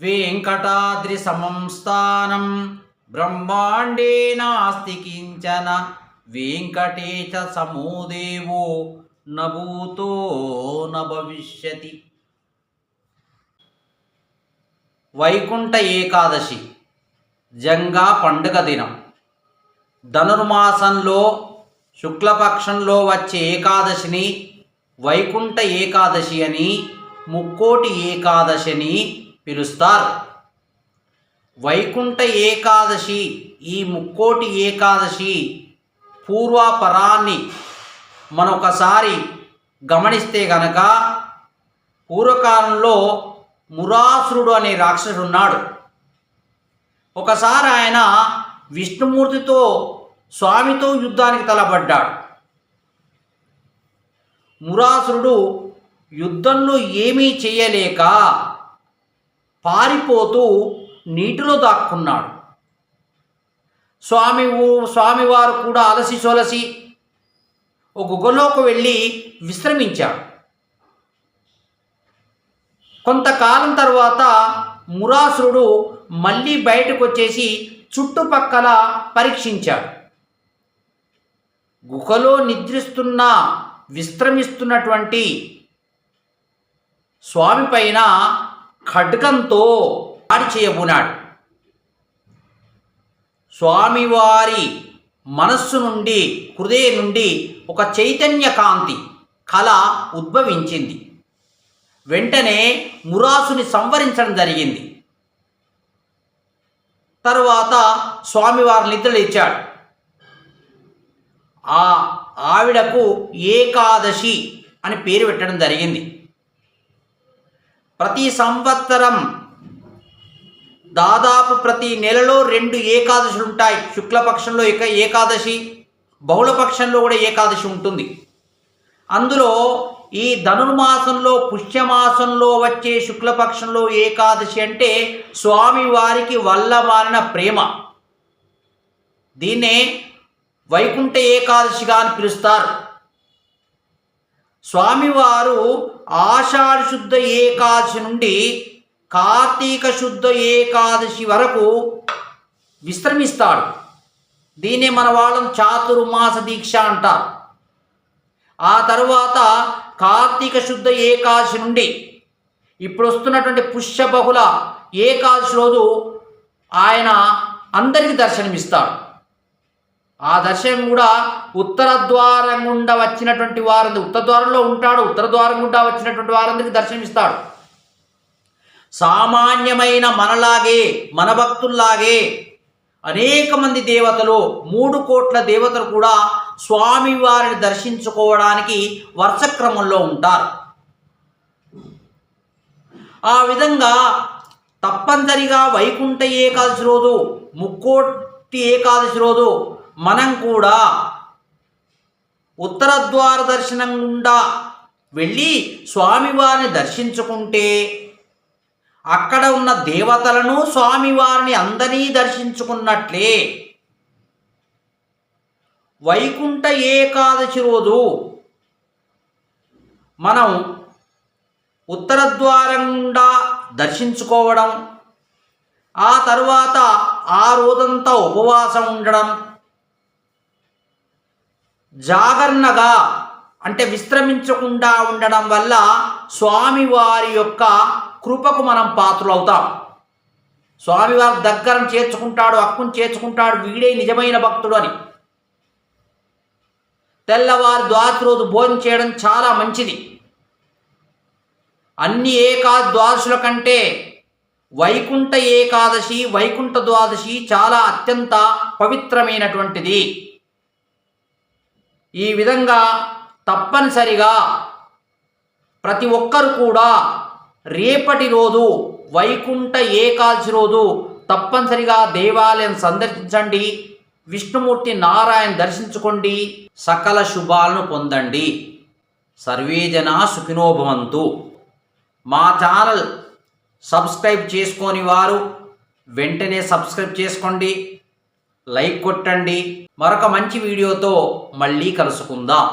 వెంకటాద్రి సమం స్థానం బ్రహ్మాండే నాస్తి కించన వెంకటేశ సమోదేవో నభూతో నభవిష్యతి వైకుంఠ ఏకాదశి జంగా పండుగ దినం ధనుర్మాసంలో శుక్లపక్షంలో వచ్చే ఏకాదశిని వైకుంఠ ఏకాదశి అని ముక్కోటి ఏకాదశి అని పిలుస్తారు. వైకుంఠ ఏకాదశి ఈ ముక్కోటి ఏకాదశి పూర్వాపరాన్ని మనొకసారి గమనిస్తే గనక పూర్వకాలంలో మురాసురుడు అనే రాక్షసుడు ఉన్నాడు. ఒకసారి ఆయన విష్ణుమూర్తితో స్వామితో యుద్ధానికి తలపడ్డాడు. మురాసురుడు యుద్ధంలో ఏమీ చేయలేక పారిపోతూ నీటిలో దాక్కున్నాడు. స్వామి స్వామివారు కూడా అలసి సొలసి ఒక గుహలోకి వెళ్ళి విశ్రమించాడు కొంతకాలం తర్వాత మురాసురుడు మళ్ళీ బయటకు వచ్చేసి చుట్టుపక్కల పరీక్షించాడు. గుహలో నిద్రిస్తున్న విశ్రమిస్తున్నటువంటి స్వామి పైన ఖడ్గంతో దాడి చేయబోనాడు. స్వామివారి మనస్సు నుండి హృదయం నుండి ఒక చైతన్య కాంతి కళ ఉద్భవించింది. వెంటనే మురాసుని సంవరించడం జరిగింది. తరువాత స్వామివారి నిద్రలేచాడు ఆ ఆవిడకు ఏకాదశి అని పేరు పెట్టడం జరిగింది. ప్రతి సంవత్సరం దాదాపు ప్రతి నెలలో రెండు ఏకాదశులు ఉంటాయి. శుక్లపక్షంలో ఏక ఏకాదశి బహుళపక్షంలో కూడా ఏకాదశి ఉంటుంది. అందులో ఈ ధనుర్మాసంలో పుష్యమాసంలో వచ్చే శుక్లపక్షంలో ఏకాదశి అంటే స్వామివారికి వల్లమాలిన ప్రేమ. దీన్నే వైకుంఠ ఏకాదశిగా అని పిలుస్తారు. స్వామివారు ఆషాఢ శుద్ధ ఏకాదశి నుండి కార్తీక శుద్ధ ఏకాదశి వరకు విశ్రమిస్తాడు. దీన్నే మన వాళ్ళం చాతుర్మాస దీక్ష అంటారు. ఆ తరువాత కార్తీక శుద్ధ ఏకాదశి నుండి ఇప్పుడు వస్తున్నటువంటి పుష్య బహుళ ఏకాదశి రోజు ఆయన అందరికీ దర్శనమిస్తాడు. ఆ దర్శనం కూడా ఉత్తర ద్వారం గుండా వచ్చినటువంటి వారందరి ఉత్తర ద్వారంలో ఉంటాడు ఉత్తర ద్వారం గుండా వచ్చినటువంటి వారందరికి దర్శనమిస్తాడు. సామాన్యమైన మనలాగే మన భక్తుల్లాగే అనేక మంది దేవతలు మూడు కోట్ల దేవతలు కూడా స్వామివారిని దర్శించుకోవడానికి వర్షక్రమంలో ఉంటారు. ఆ విధంగా తప్పనిసరిగా వైకుంఠ ఏకాదశి రోజు ముక్కోటి ఏకాదశి రోజు మనం కూడా ఉత్తర ద్వార దర్శనం గుండా వెళ్ళి స్వామివారిని దర్శించుకుంటే అక్కడ ఉన్న దేవతలను స్వామివారిని అందరినీ దర్శించుకున్నట్లే. వైకుంఠ ఏకాదశి రోజు మనం ఉత్తర ద్వారం గుండా దర్శించుకోవడం ఆ తరువాత ఆ రోజంతా ఉపవాసం ఉండడం జాగరణగా అంటే విశ్రమించకుండా ఉండడం వల్ల స్వామివారి యొక్క కృపకు మనం పాత్రులవుతాం. స్వామివారి దగ్గర చేర్చుకుంటాడు అక్కును చేర్చుకుంటాడు వీడే నిజమైన భక్తుడు అని. తెల్లవారు ద్వాదశి రోజు భోజనం చేయడం చాలా మంచిది. అన్ని ఏకాద్వాదశుల కంటే వైకుంఠ ఏకాదశి వైకుంఠ ద్వాదశి చాలా అత్యంత పవిత్రమైనటువంటిది. ఈ విధంగా తప్పనిసరిగా ప్రతి ఒక్కరు కూడా రేపటి రోజు వైకుంఠ ఏకాదశి రోజు తప్పనిసరిగా దేవాలయం సందర్శించండి. విష్ణుమూర్తి నారాయణ దర్శించుకోండి. సకల శుభాలను పొందండి. సర్వేజనా సుఖినోభవంతు మా ఛానల్ సబ్స్క్రైబ్ చేసుకొని వారు వెంటనే సబ్స్క్రైబ్ చేసుకోండి. లైక్ కొట్టండి. మరొక మంచి వీడియోతో మళ్ళీ కలుసుకుందాం.